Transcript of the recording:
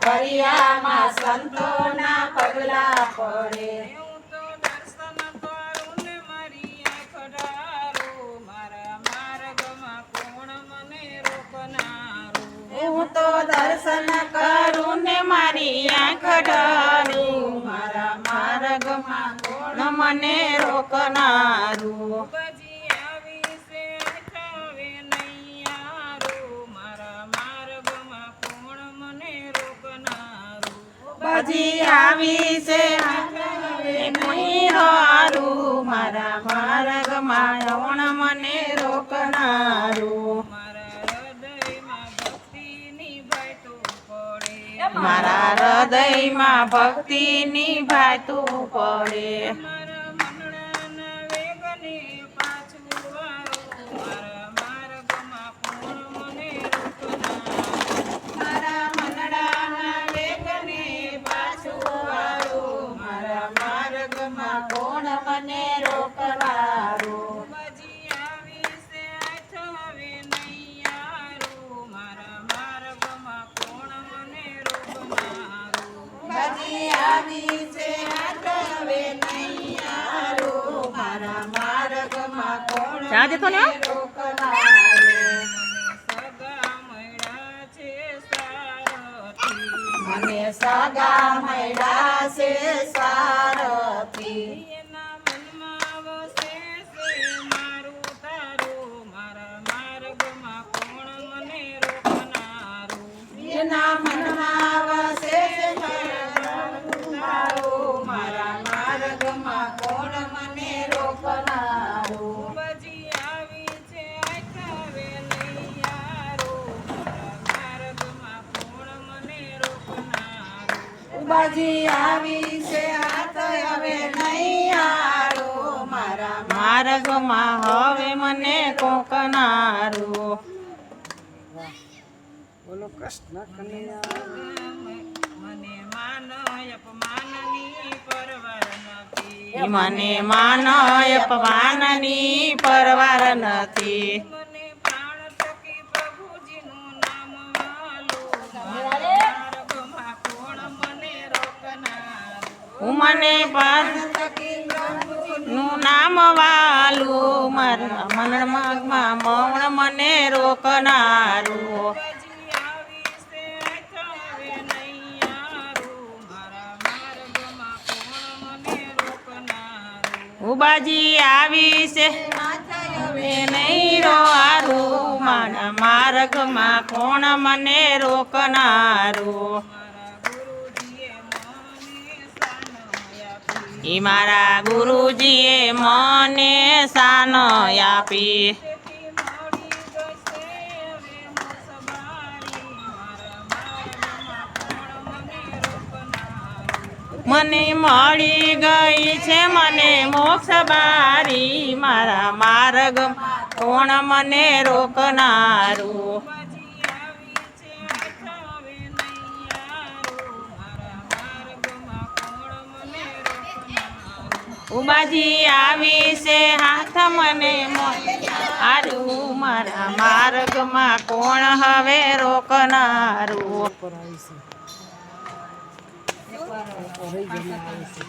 ફરિયામાં સંતોના પગલા પડે. હું તો દર્શન કરું ને મારી આંખ ડારું મારા માર્ગમાં કોણ મને રોકનારું? બજી આવી છે. નહીં હારું મારા માર્ગમાં કોણ મને રોકનારું. મારા હૃદયમાં ભક્તિની ભાતું પડે. હવે નહીં હારું મારા માર્ગમાં કોણ મળ્યા છે સારથી. મને સગા મળ્યા છે સારથી. એના મનમાં વસે છે મારું તારું મારા માર્ગમાં કોણ મને રોકનારું એના મનમાં વસે છે મારું મારા માર્ગમાં કોણ મને રોકનારું? બજી આવી છે આખાવે નૈયારું મારા માર્ગમાં કોણ મને રોકનારું? બાજી આવી છે હવે નૈયારો મારા માર્ગમાં હવે મને કોકનારું. કૃષ્ણ કનૈયા. મને માન અપમાનની પરવાર નથી. મને માન અપમાનની પરવાર નથી. મને પ્રાણ પ્રભુજીનું નામ વાલું મારા મને મનમાં મૌન મને રોકનારું. ઉબાજી આવી છે. માર્ગમાં કોણ મને રોકનારું? મારા ગુરુજીએ મને શાન આપી. મને મળી ગઈ છે, મને મોક્ષ બારી. મારા માર્ગ કોણ મને રોકનારું? ઉબાજી આવી છે, હાથ મને હારું મારા માર્ગમાં કોણ હવે રોકનારું? Original.